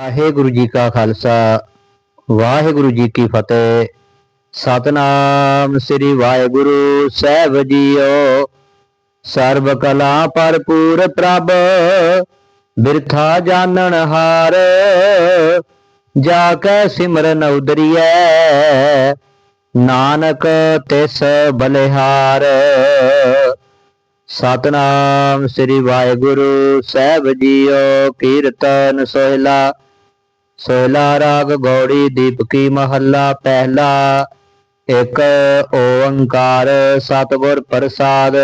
ਵਾਹਿਗੁਰੂ ਜੀ ਕਾ ਖਾਲਸਾ, ਵਾਹਿਗੁਰੂ ਜੀ ਕੀ ਫਤਿਹ। ਸਤਨਾਮ ਸ੍ਰੀ ਵਾਹਿਗੁਰੂ ਸਾਹਿਬ ਜੀਓ। ਸਰਬ ਕਲਾ ਭਰਪੂਰ ਪ੍ਰਭ, ਬਿਰਥਾ ਜਾਣਨ ਹਾਰ। ਜਾ ਕੈ ਸਿਮਰਨ ਉਦਰੀਐ ਨਾਨਕ ਤਿਸ ਬਲਿਹਾਰ। ਸਤਨਾਮ ਸ੍ਰੀ ਵਾਹਿਗੁਰੂ ਸਾਹਿਬ ਜੀਓ, ਕੀਰਤਨ ਸੋਹਿਲਾ। ਸੋਹਿਲਾ ਰਾਗ ਗੌੜੀ ਦੀਪਕੀ ਮਹੱਲਾ ਪਹਿਲਾ, ਇੱਕ ਓੰਕਾਰ ਸਤਿਗੁਰ ਪ੍ਰਸਾਦ।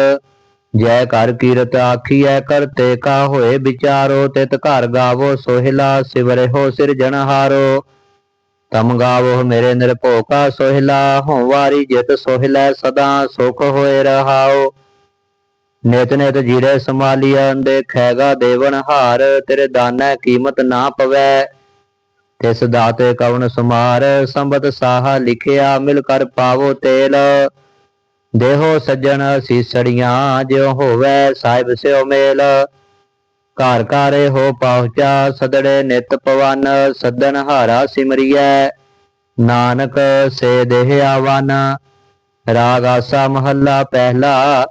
ਜੈ ਕਰ ਕੀਰਤ ਆਖੀਐ ਕਰਤੇ ਕਾ ਹੋਏ ਵਿਚਾਰੋ, ਤਿਤ ਘਰ ਗਾਵੋ ਸੋਹਿਲਾ ਸਿਵਰਿਓ ਸਿਰਜਣਹਾਰੋ ਤਮ ਗਾਵੋ ਮੇਰੇ ਨਿਰਭਉ ਕਾ ਹੋਂ ਵਾਰੀ ਜਿਤ ਸੋਹਿਲਾ ਸਦਾ ਸੁਖ ਹੋਏ ਰਹਾਓ। ਨਿਤ ਨਿਤ ਜੀਰੇ ਸਮਾਲੀਆਂ ਦੇਖੈਗਾ ਦੇਵਨ ਹਾਰ, ਤੇਰੇ ਦਾਨੈ ਕੀਮਤ ਨਾ ਪਵੈ। ਤਿਸ ਦਾਤੇ ਕਵਣ ਸੁਮਾਰ, ਸੰਬਤ ਸਾਹਾ ਲਿਖਿਆ ਮਿਲ ਕਰ ਪਾਵੋ ਤੇਲ। ਦੇਹੋ ਸੱਜਣ ਸੀਸੜੀਆਂ, ਜਿਉ ਹੋਵੇ ਸਾਹਿਬ ਸਿਓ ਮੇਲ। ਘਰ ਘਾਰੇ ਹੋ ਪਹੁੰਚਾ, ਸਦੜੇ ਨਿਤ ਪਵਨ ਸੱਦਨ ਹਾਰਾ ਸਿਮਰਿਐ। ਨਾਨਕ ਸੇ ਦੇਹ ਆਵਨ ਰਾਗ ਆਸਾ ਮਹੱਲਾ ਪਹਿਲਾ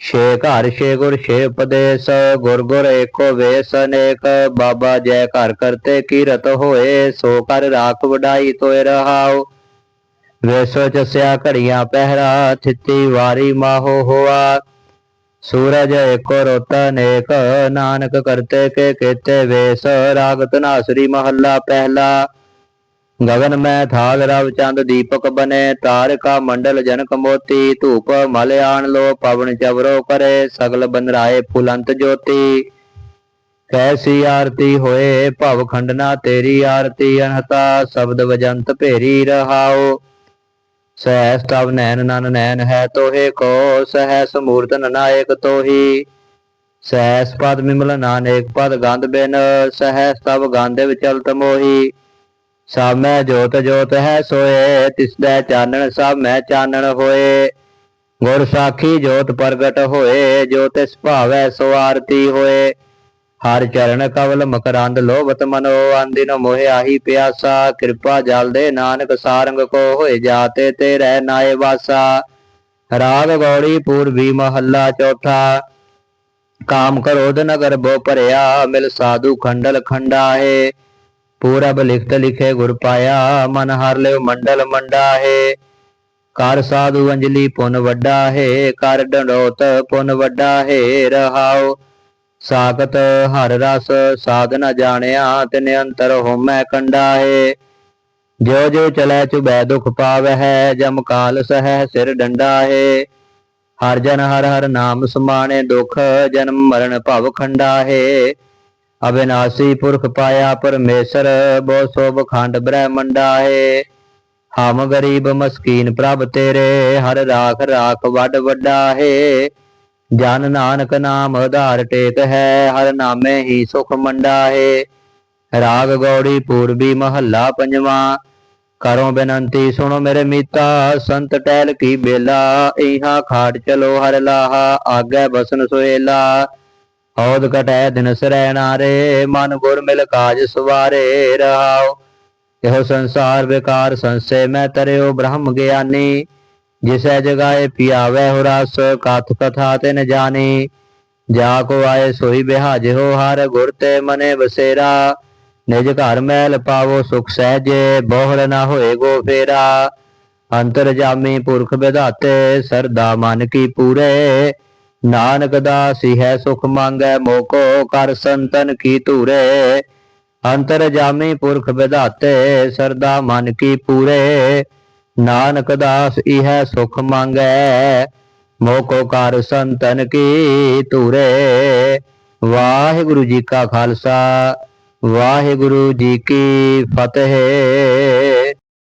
ਛੇ ਘਰ, ਛੇ ਗੁਰ, ਛੇ ਉਪਦੇਸ਼, ਗੁਰ ਗੁਰ ਏਕੋ ਵੇਸ, ਅਨੇਕ ਬਾਬਾ ਜੈ ਘਰ ਕਰਤੇ ਕੀਰਤ ਹੋਏ, ਸੋ ਕਰ ਰਾਖ ਵਡਾਈ ਤੋਇ ਰਹਾਉ। ਵੇਸੋ ਚਸਿਆ ਘੜੀਆਂ ਪਹਿਰਾ, ਥਿਤੀ ਵਾਰੀ ਮਾਹੋ ਹੋਆ। ਸੂਰਜ ਏਕੋ ਰੋਤ, ਅਨੇਕ ਨਾਨਕ ਕਰਤੇ ਕੇ ਕੀਤੇ ਵੇਸ ਰਾਗ ਧਨਾਸਰੀ ਮਹੱਲਾ ਪਹਿਲਾ। ਗगन ਮੈਂ ਥਾਗ ਰਵ ਚੰਦ ਦੀਪਕ ਬਨੇ, ਤਾਰਕਾ ਮੰਡਲ ਜਨਕ ਮੋਤੀ, ਧੂਪ ਮਲ ਆਣ ਲੋ ਪਵਨ ਚਵਰੋ ਕਰੇ, ਸਗਲ ਬਨਰਾਏ ਫੁਲੰਤ ਜੋਤੀ। ਕੈਸੀ ਆਰਤੀ ਹੋਏ ਭਵ ਖੰਡਨਾ ਤੇਰੀ ਆਰਤੀ, ਅਨਹਤਾ ਸ਼ਬਦ ਵਜੰਤ ਭੇਰੀ ਰਹਾਓ ਸਹਿਸ ਤਵ ਨੈਣ ਨਨ ਨੈਣ ਹੈ ਤੋਹੇ ਕੋ ਸਹਿਸ ਮੂਰਤ ਨਨਾਇਕ ਤੋਹੀ। ਸਹਿਸ ਪਦ ਮਿਮਲ ਨਾਨੇਕ ਪਦ ਗੰਧ ਬਿਨ ਸਹਿਸ ਤਵ ਗੰਧ ਵਿਚਲਤ ਮੋਹੀ। ਸਭ ਮੈਂ ਜੋਤ ਜੋਤ ਹੈ ਸੋਏ, ਤਿਸ ਦਾ ਚਾਨਣ ਸਭ ਮੈਂ ਚਾਨਣ ਹੋਏ। ਗੁਰ ਸਾਖੀ ਜੋਤ ਪ੍ਰਗਟ ਹੋਏ, ਜੋ ਤਿਸ ਭਾਵੈ ਸੋ ਆਰਤੀ ਹੋਏ। ਹਰ ਚਰਨ ਕਵਲ ਮਕਰੰਦ ਲੋਭਤ ਮਨੋ ਆਂਦਿਨ ਮੋਹਿ ਆਹੀ ਪਿਆਸਾ। ਕਿਰਪਾ ਜਲ ਦੇ ਨਾਨਕ ਸਾਰੰਗ ਕੋ ਹੋਏ, ਜਾਤੇ ਤੇ ਰਹਿ ਨਾਏ ਵਾਸਾ। ਰਾਗ ਗੌੜੀ ਪੂਰਬੀ ਮਹੱਲਾ ਚੌਥਾ। ਕਾਮ ਕਰੋਧ ਨਗਰ ਬੋ ਭਰਿਆ, ਮਿਲ ਸਾਧੂ ਖੰਡਲ ਖੰਡਾ ਹੈ ਪੂਰਬ ਲਿਖਤ ਲਿਖੇ ਗੁਰ ਪਾਇਆ, ਮਨ ਹਰ ਲਿਓ ਮੰਡਲ ਮੰਡਾ ਹੈ ਕਰ ਸਾਧੂ ਅੰਜਲੀ ਪੁਨ ਵੱਡਾ ਹੈ ਕਰ ਡੰਡੋਤ ਪੁਨ ਵੱਡਾ ਹੈ ਰਹਾਉ। ਸਾਖਤ ਹਰ ਰਸ ਸਾਧ ਨ ਜਾਣਿਆ, ਤਿਨ ਅੰਤਰ ਹੋਮੈ ਕੰਡਾ ਹੈ ਜੋ ਜੋ ਚਲੈ ਚੁਬੈ ਦੁਖ ਪਾਵਹਿ, ਜਮ ਕਾਲ ਸਹਿ ਸਿਰ ਡੰਡਾ ਹੈ ਹਰ ਜਨ ਹਰ ਹਰ ਨਾਮ ਸਮਾਣੇ ਦੁਖ, ਜਨਮ ਮਰਨ ਭਵ ਖੰਡਾ ਹੈ ਅਬਿਨਾਸੀ ਪੁਰਖ ਪਾਇਆ ਪਰਮੇਸ਼ਰ ਬੋ ਸੋਭ ਖੰਡ ਬ੍ਰਹਮੰਡਾ ਹੈ ਹਮ ਗਰੀਬ ਮਸਕੀਨ ਪ੍ਰਭ ਤੇਰੇ, ਹਰ ਰਾਖ ਰਾਖ ਵੱਡ ਵੱਡਾ ਹੈ ਜਨ ਨਾਨਕ ਨਾਮ ਆਧਾਰ ਟੇਕ ਹੈ, ਹਰ ਨਾਮੇ ਹੀ ਸੁਖ ਮੰਡਾ ਹੈ ਰਾਗ ਗੌੜੀ ਪੂਰਬੀ ਮਹੱਲਾ ਪੰਜਵਾਂ, ਕਰੋ ਬੇਨੰਤੀ ਸੁਣੋ ਮੇਰੇ ਮੀਤਾ, ਸੰਤ ਟਹਿਲ ਕੀ ਬੇਲਾ, ਇਹਾ ਖਾੜ ਚਲੋ ਹਰ ਲਾਹਾ, ਆਗੇ ਬਸਨ ਸੁਹੇਲਾ। ਔਦ ਕਟੈ ਦਿਨ ਸਰੈ ਨਾਰੇ, ਮਨ ਗੁਰ ਮਿਲ ਕਾਜ ਸਵਾਰੇ, ਰਹਾਉ। ਇਹੋ ਸੰਸਾਰ ਵਿਕਾਰ ਸੰਸੇ ਮੈਂ ਤਰਿਓ ਬ੍ਰਹਮ ਗਿਆਨੀ। ਜਿਸੈ ਜਗਾਏ ਪਿਆਵੈ ਹੋ ਰਸ, ਕਥ ਕਥਾ ਤੇ ਨ ਜਾਣੀ ਜਾ ਕੋ ਆਏ ਸੋਈ ਬਿਹਾਜਿਓ ਹਰ ਗੁਰ ਤੇ ਮਨੇ ਬਸੇਰਾ। ਨਿਜ ਘਰ ਮੈਲ ਪਾਵੋ ਸੁਖ ਸਹਿਜੇ ਬੋਹੜ ਨਾ ਹੋਏ ਗੋ ਫੇਰਾ। ਅੰਤਰ ਜਾਮੀ ਪੁਰਖ ਵਿਧਾਤੇ, ਸਰਦਾ ਮਨ ਕੀ ਪੂਰੇ। ਨਾਨਕ ਦਾਸੀ ਹੈ ਸੁਖ ਮੰਗੈ, ਮੋਕੋ ਕਰ ਸੰਤਨ ਕੀ ਧੂਰੇ। ਅੰਤਰ ਜਾਮੀ ਪੁਰਖ ਵਿਧਾਤੇ, ਸਰਦਾ ਮਨ ਕੀ ਪੂਰੇ। ਨਾਨਕ ਦਾਸ ਇਹ ਸੁਖ ਮੰਗੈ, ਮੋਕੋ ਕਰ ਸੰਤਨ ਕੀ ਧੂਰੇ। ਵਾਹਿਗੁਰੂ ਜੀ ਕਾ ਖਾਲਸਾ, ਵਾਹਿਗੁਰੂ ਜੀ ਕੀ ਫਤਿਹ।